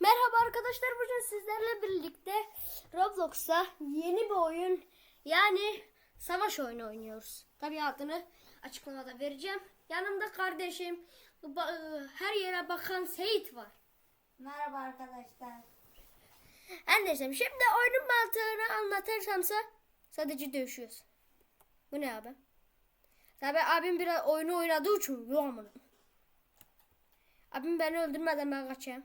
Merhaba arkadaşlar bugün sizlerle birlikte Roblox'ta yeni bir oyun yani savaş oyunu oynuyoruz. Tabi adını açıklamada vereceğim. Yanımda kardeşim ba- her yere bakan Seyit var. Merhaba arkadaşlar. Kardeşim şimdi oyunun mantığını anlatırsamsa sadece dövüşüyoruz. Bu ne abi? Tabi abim biraz oyunu oynadığı için yok. Abim beni öldürmeden ben kaçayım.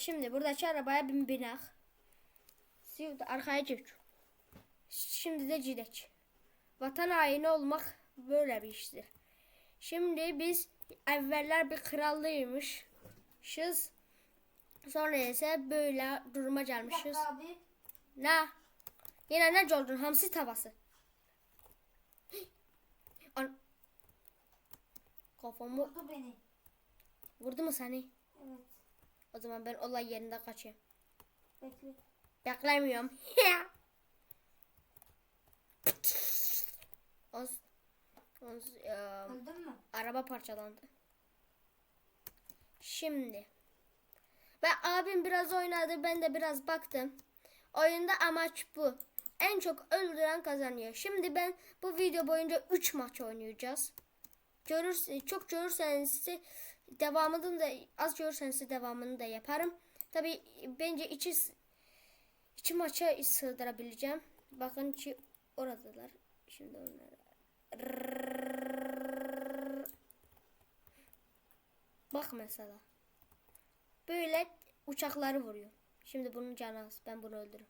Şimdi buradaki arabaya bin binek. Şimdi arkaya çek. Şimdi de cidek. Vatan haini olmak böyle bir iştir. Şimdi biz evveller bir krallıymışız. Sonra ise böyle duruma gelmişiz. abi. Ne? Yine ne oldun? Hamsi tavası. An Kafamı Vurdu beni. vurdu mu seni? Evet. O zaman ben olay yerinde kaçayım. Bekle. Beklemiyorum. Ya, Öldün mü? araba parçalandı. Şimdi. Ve abim biraz oynadı. Ben de biraz baktım. Oyunda amaç bu. En çok öldüren kazanıyor. Şimdi ben bu video boyunca 3 maç oynayacağız. Görürseniz, çok görürseniz devamını da az görürseniz de devamını da yaparım. Tabi bence içi iki maça sığdırabileceğim. Bakın ki oradalar. Şimdi onlara. Bak mesela. Böyle uçakları vuruyor. Şimdi bunun canı az. Ben bunu öldürürüm.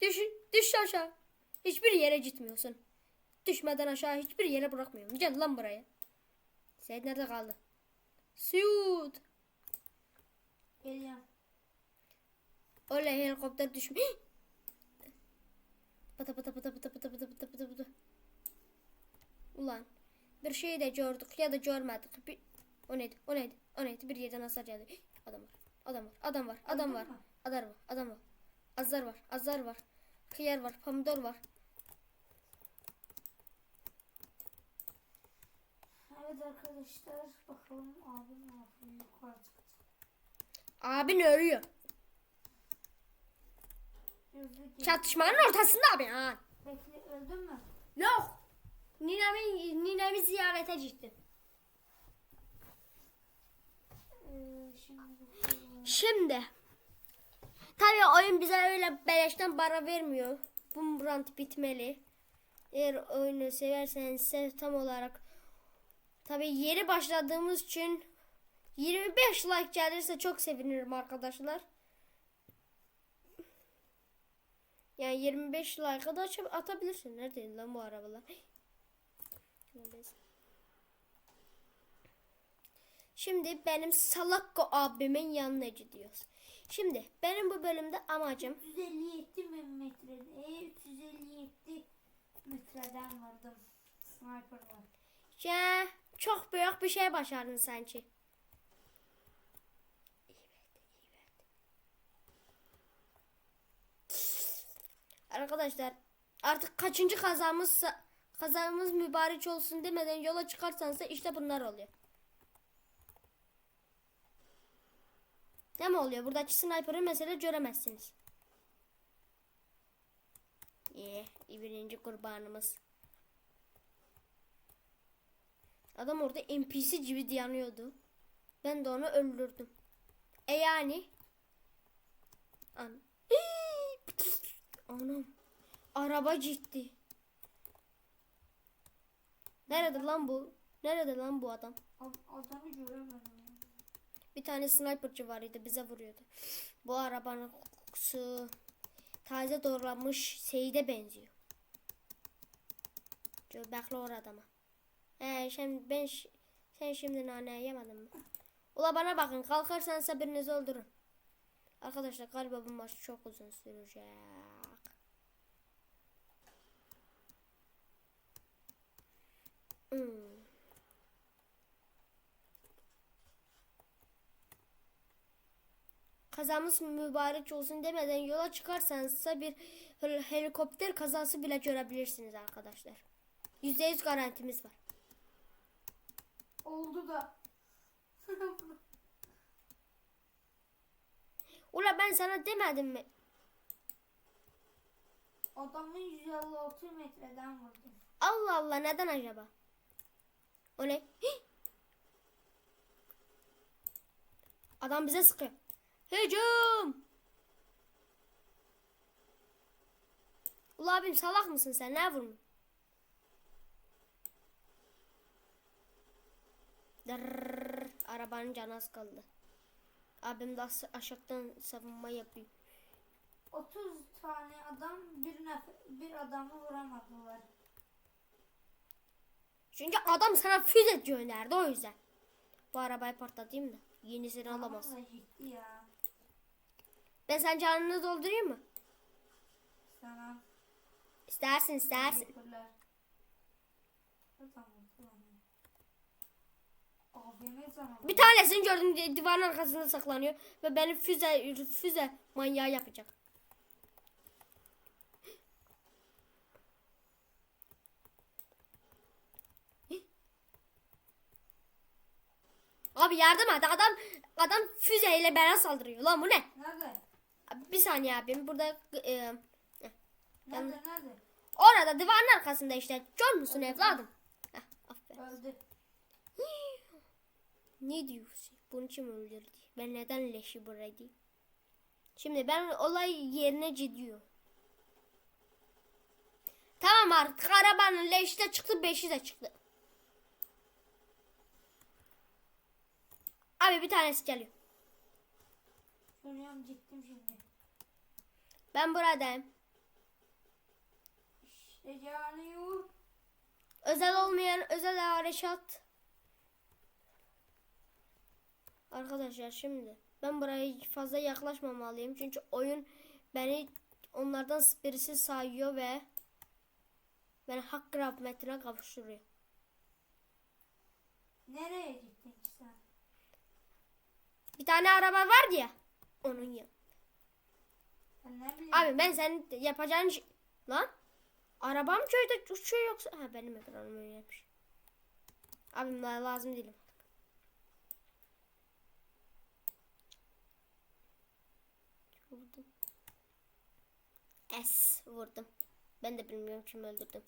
Düş, düş aşağı. Hiçbir yere gitmiyorsun. Düşmeden aşağı hiçbir yere bırakmıyorum. Gel lan buraya. Seyit nerede kaldı? Suud. Geliyorum. Oley helikopter düşmüş. Pıtı pıtı pıtı pıtı pıtı pıtı pıtı pıtı pıtı. Ulan bir şey de gördük ya da görmedik. Bir... O neydi? O neydi? O neydi? Bir yerden hasar geldi. Adam var. Adam var. Adam var. Adam var. Adam var. Adam var. Azar var. Azar var. Hıyar var. Pomidor var. Evet arkadaşlar. Bakalım abim ne yapıyor. Yukarı çıktı. Abin ölüyor. Çatışmanın ortasında abi. Ha. Bekle öldün mü? Yok. Ninemi, ninemi ziyarete gittim. Ee, şimdi bakalım. Şimdi. Tabii oyun bize öyle beleşten para vermiyor. Bu rant bitmeli. Eğer oyunu severseniz tam olarak tabii yeni başladığımız için 25 like gelirse çok sevinirim arkadaşlar. Yani 25 like'a da atabilirsin. Neredeydi lan bu arabalar? Şimdi benim Salakko abimin yanına gidiyoruz. Şimdi benim bu bölümde amacım 357 metrede. 357 metreden vurdum. Sniper var. ya çok büyük bir şey başardın sanki. Arkadaşlar artık kaçıncı kazamız kazamız mübarek olsun demeden yola çıkarsanız işte bunlar oluyor. Ne mi oluyor? Buradaki sniper'ı mesela göremezsiniz. İyi, birinci kurbanımız. Adam orada NPC gibi yanıyordu. Ben de onu öldürdüm. E yani? An Anam. Araba ciddi. Nerede lan bu? Nerede lan bu adam? Ad- Adamı göremedim. Bir tane sniperci var idi bize vuruyordu. Bu arabanın kokusu taze doğranmış Seyit'e benziyor. Göbekli or adama. He şimdi ben sen şimdi nane yemedin mi? Ula bana bakın kalkarsansa birinizi öldürün. Arkadaşlar galiba bu maç çok uzun sürecek. Hmm. Kazamız mübarek olsun demeden yola çıkarsanız bir hel- helikopter kazası bile görebilirsiniz arkadaşlar. %100 garantimiz var. Oldu da. Ula ben sana demedim mi? Adamın 156 metreden vurdum. Allah Allah neden acaba? O ne? Adam bize sıkıyor. Hücum! Ula abim salak mısın sen? Ne vurmuyorsun? Dırrrr, arabanın canı az kaldı. Abim de aşağıdan savunma yapıyor. 30 tane adam bir nef bir adamı vuramadılar. Çünkü adam sana füze gönderdi o yüzden. Bu arabayı patlatayım da yenisini alamaz. Ya. Ben sen canını doldurayım mı? İstersin istersin. Tamam tamam. Bir tanesini gördüm di- divarın arkasında saklanıyor ve beni füze füze manyağı yapacak. Abi yardım et adam adam füzeyle bana saldırıyor lan bu ne? Nerede? Abi bir saniye abim burada e, Nerede nerede? orada divarın arkasında işte gör musun evladım? Heh, aferin. Öldü. Ne diyorsun? Bunu kim öldürdü? Ben neden leşi bıraktı? Şimdi ben olay yerine gidiyor. Tamam artık arabanın leşi de çıktı, beşi de çıktı. Abi bir tanesi geliyor. Söylüyorum gittim şimdi. Ben buradayım. İşte yanıyor. Özel olmayan özel harekat. Arkadaşlar şimdi ben buraya fazla yaklaşmamalıyım. Çünkü oyun beni onlardan birisi sayıyor ve beni hak rahmetine kavuşturuyor. Nereye gittin ki sen? Bir tane araba vardı ya. Onun ya. Abi ben senin yapacağın şey... Lan. Arabam köyde uçuyor yoksa... Ha benim ekranım öyleymiş. Abim daha lazım değilim. Vurdum. Es vurdum. Ben de bilmiyorum kim öldürdüm.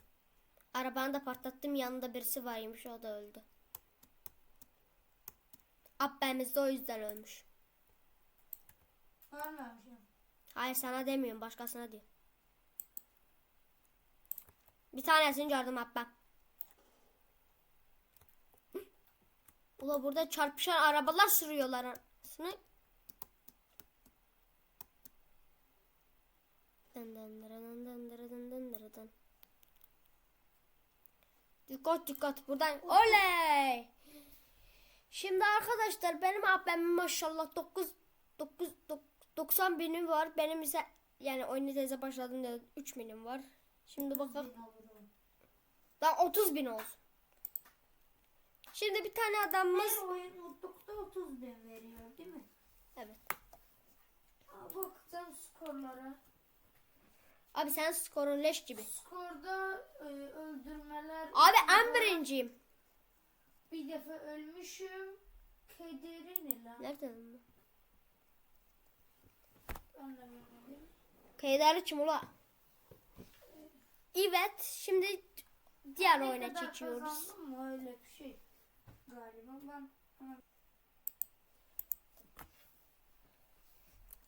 Arabanı da patlattım yanında birisi varmış o da öldü. Abbemiz de o yüzden ölmüş. Ölmemişim. Hayır sana demiyorum başkasına diyor. Bir tanesini gördüm abba. Hı? Ula burada çarpışan arabalar sürüyorlar arasını. Dın dın dırın dın dırın dın dın dırın dın. Dikkat dikkat buradan oley. Şimdi arkadaşlar benim abim maşallah 9 9 90 binim var. Benim ise yani oyunu teyze başladığımda 3 binim var. Şimdi bakalım. Daha 30 bin olsun. Şimdi bir tane adamımız Her oyun mutlulukta 30 bin veriyor değil mi? Evet. Aa, baktım skorlara. Abi sen skorun leş gibi. Skorda e, öldürmeler. Abi en birinciyim. Bir defa ölmüşüm. Kederi ne lan? Nereden? de bilmedim. Kaydarlı kim ula? Evet şimdi diğer oyuna geçiyoruz. mı öyle bir şey. Galiba ben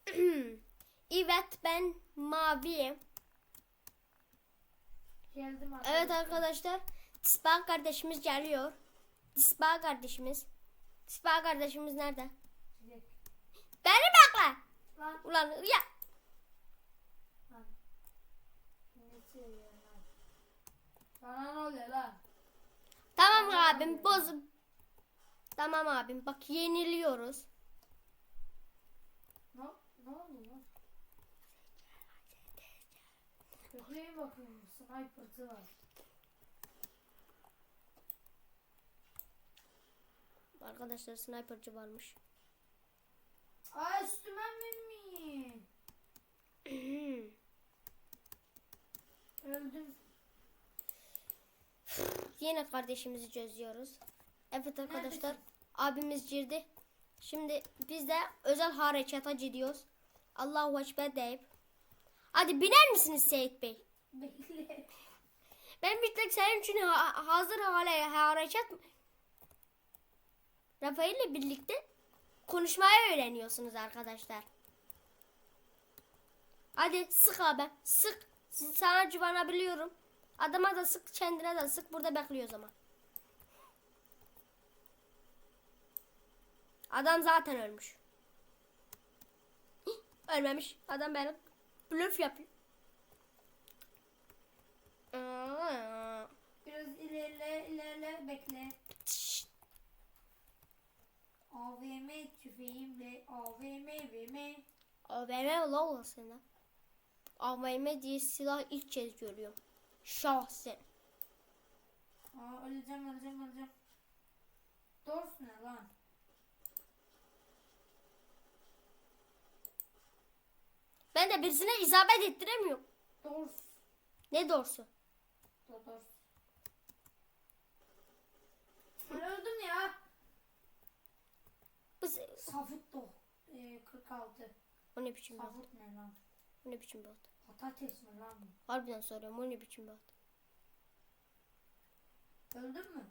evet ben maviyim. Geldim Evet arkadaşlar. Tisba kardeşimiz geliyor. Tisba kardeşimiz. Tisba kardeşimiz nerede? Beni bekle. Lan Ulan ya. lan. Ne lan? Oluyor lan? Tamam abim boz. Tamam abim bak yeniliyoruz. Ne, ne oldu lan? Köpeğe bakıyorum. Sniper'sı var. Arkadaşlar sniperci varmış. Aa üstüme binmeyin. Öldüm. Yine kardeşimizi çözüyoruz. Evet arkadaşlar Neredesin? abimiz girdi. Şimdi biz de özel harekata gidiyoruz. Allahu Ekber deyip. Hadi biner misiniz Seyit Bey? Ben bir tek senin için ha- hazır hale hareket Rafael ile birlikte konuşmayı öğreniyorsunuz arkadaşlar. Hadi sık abi sık. Siz sana güvenebiliyorum. Adama da sık kendine de sık burada bekliyoruz ama. Adam zaten ölmüş. Hih, Ölmemiş. Adam benim blöf. Aa. Biraz ilerle ilerle bekle. AVM tüfeğimle AVM VM. AVM la olasına. AVM diye silah ilk kez görüyorum. Şahsen. Aa öleceğim öleceğim öleceğim. Dors ne lan? Ben de birisine isabet ettiremiyorum. Dors. Ne doğrusu? Do- Dors. Ben öldüm ya. Bu se- Safut do. Ee, 46. o ne biçim bir at? Safut ne lan? O ne biçim bir at? Patates mi lan bu? Harbiden soruyorum o ne biçim at? Öldün mü?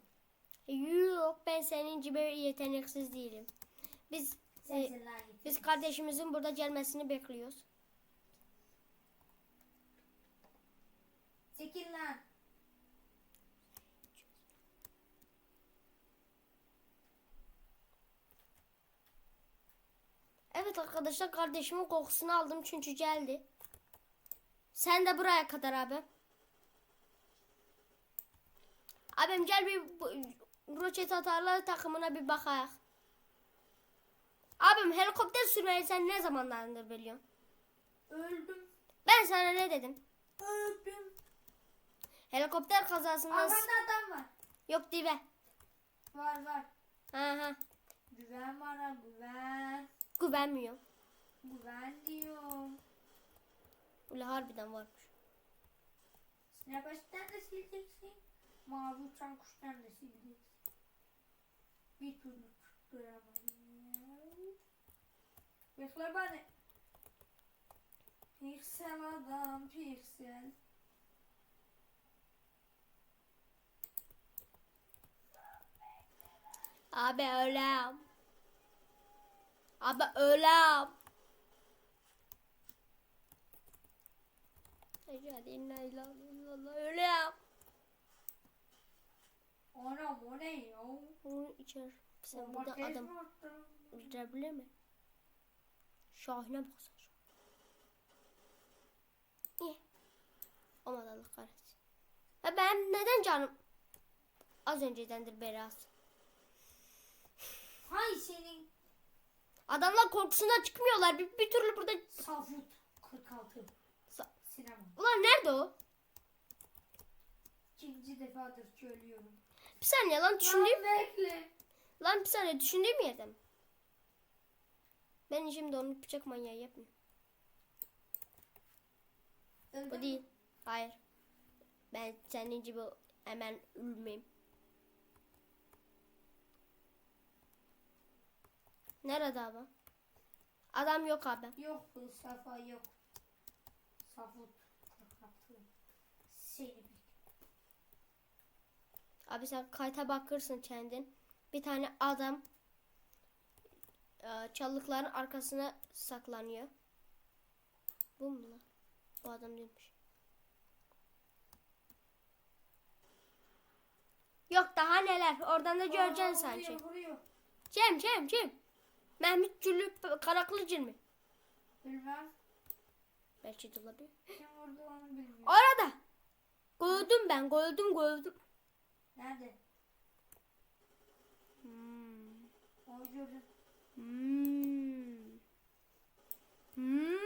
E, Yok ben senin gibi yeteneksiz değilim. Biz e, biz kardeşimizin burada gelmesini bekliyoruz. Çekil lan. Evet arkadaşlar kardeşimin kokusunu aldım çünkü geldi. Sen de buraya kadar abi. Abim gel bir roket atarlar takımına bir bakayak. Abim helikopter sürmeyi sen ne zamanlardır biliyorsun? Öldüm. Ben sana ne dedim? Öldüm. Helikopter kazasında Arkanda adam var. yok dibe. Var var. Aha. Güven bana güven. Güvenmiyorum. Güven diyorum. Öyle harbiden varmış. Snapchat'ten de sileceksin. Mavi uçan kuştan da sileceksin. Bir türlü tutturamadım. Bekle beni. Piksel adam piksel. Abi ölem. Abi ölem. Eşhedü en la ilahe illallah ölem. Anam o ne ya? Onu içer. Sen burada adam öldürebilir mi? Şahine baksana. İyi. Olmadı Allah kahretsin. Ya ben neden canım? Az öncedendir biraz. Hay senin Adamlar korkusundan çıkmıyorlar. Bir, bir türlü burada... Safut 46 Sa- sinema. Ulan nerede o? İkinci defadır söylüyorum. Bir saniye lan düşündüğüm... Lan bekle. Lan bir saniye düşündüğüm yerde mi? Ben şimdi onu bıçak manyağı yapmıyorum. Öldün Bu değil. Hayır. Ben senin gibi hemen ölmeyeyim. Nerede abi? Adam yok abi. Yok bu safa yok. Safut 46. Seni. Abi sen kayta bakırsın kendin. Bir tane adam e, çalılıkların arkasına saklanıyor. Bu mu lan? Bu adam değilmiş. Yok daha neler. Oradan da göreceksin sanki. Cem Cem Cem. Mehmet Cülü Karaklıcıl mı? Bilmem. Belki de olabilir. Kim vurdu onu bilmiyorum. Orada. Gördüm ben. Gördüm gördüm. Nerede? Hmm. Onu gördüm. Hmm. Hmm.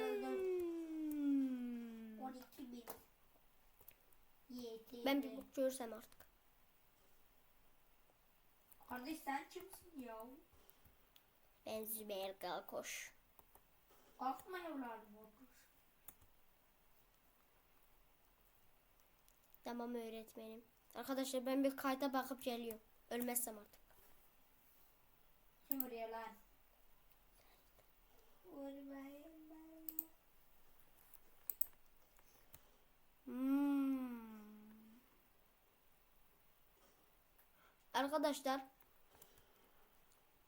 Öldüm. 12 bin. YT. Ben bir bok görürsem artık. Kardeş sen kimsin ya? Ben Zübeyir Galkoş. Kalkma evladım otur. Tamam öğretmenim. Arkadaşlar ben bir kayda bakıp geliyorum. Ölmezsem artık. Kim vuruyor lan? Vurmayın bana. Hmm. Arkadaşlar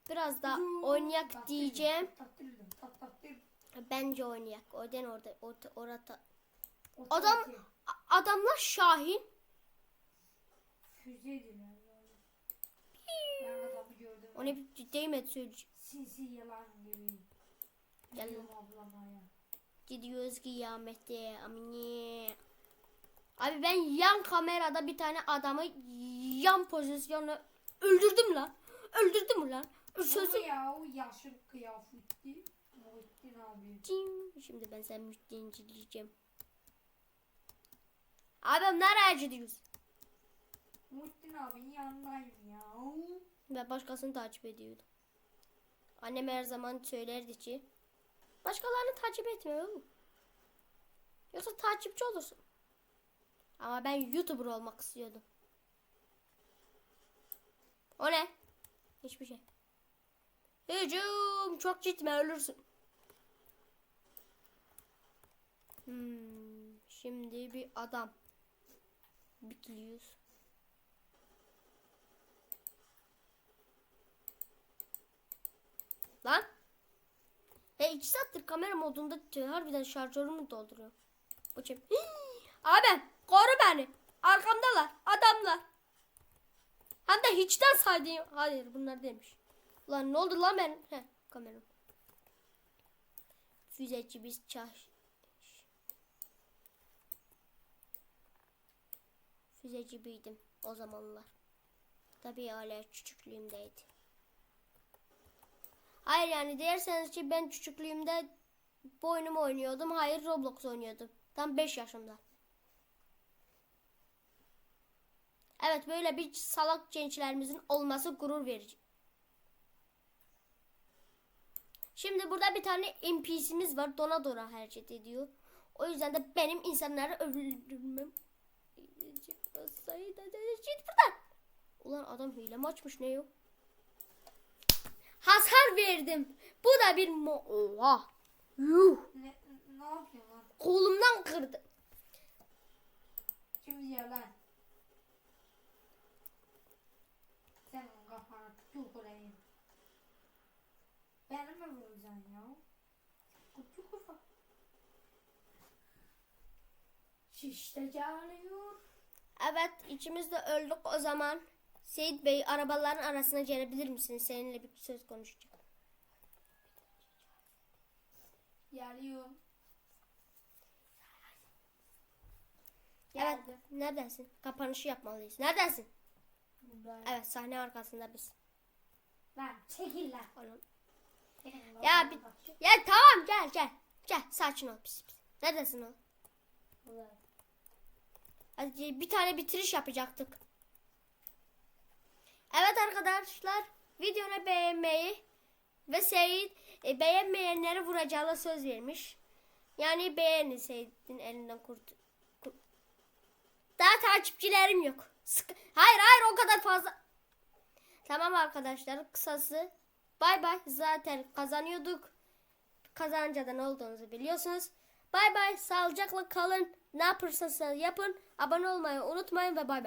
biraz da oynayak diyeceğim. Bence oynayak. Oradan orada orta, orada. Adam adamlar Şahin. Gördüm. O ne bir değmedi söyleyeceğim. Sinsi yılan gibi. Gel. Gidiyoruz kıyamete. Amine. Abi ben yan kamerada bir tane adamı yan pozisyonla öldürdüm lan. Öldürdüm lan. Sözü ya o yaşlı kıyafetli. Muhittin abi. Cim. Şimdi ben sen müstencileyeceğim. Abi nereye gidiyoruz? Muhittin abinin yanındayım ya. Ben başkasını takip ediyordum. Annem her zaman söylerdi ki başkalarını takip etme oğlum. Yoksa takipçi olursun. Ama ben YouTuber olmak istiyordum. O ne? Hiçbir şey. Hücum çok gitme ölürsün. Hmm, şimdi bir adam. Bekliyoruz. Lan. He iki saattir kamera modunda harbiden şarjörümü dolduruyor. Kim? Abi koru beni. Arkamdalar adamlar. Hem de hiçten saydın. Hayır bunlar demiş. Lan ne oldu lan ben? He kameram. Füzeci biz çar. Füzeci biydim o zamanlar. Tabii hala küçüklüğümdeydi. Hayır yani derseniz ki ben küçüklüğümde bu oynuyordum. Hayır Roblox oynuyordum. Tam 5 yaşımda. Evet böyle bir salak gençlerimizin olması gurur verici. Şimdi burada bir tane NPC'miz var. Dona dona hareket ediyor. O yüzden de benim insanları öldürmem. Git buradan. Ulan adam hile mi açmış ne yok? Hasar verdim. Bu da bir mo... Oha. Yuh. Ne, ne yapıyorsun lan? Kolumdan kırdı. Şimdi yalan. Sen kafana tükür mi vuracaksın ya? Küçük kafa. Şişte geliyor. Evet ikimiz de öldük o zaman. Seyit Bey arabaların arasına gelebilir misiniz? Seninle bir söz konuşacağım. Geliyor. Evet. Geldim. Neredesin? Kapanışı yapmalıyız. Neredesin? Buradayım. Evet sahne arkasında biz. Lan çekil lan. Oğlum. Ya bir... Ya tamam gel gel. Gel sakin ol pis pis. Neredesin o? Hadi bir tane bitiriş yapacaktık. Evet arkadaşlar videonu beğenmeyi ve Seyit e, beğenmeyenleri vuracağına söz vermiş. Yani beğenin Seyit'in elinden kurt. kurt- Daha takipçilerim yok. Sık- hayır hayır o kadar fazla. Tamam arkadaşlar kısası. Bay bay zaten kazanıyorduk. Kazanınca da ne olduğunuzu biliyorsunuz. Bay bay sağlıcakla kalın. Ne yaparsanız yapın. Abone olmayı unutmayın ve bay bay.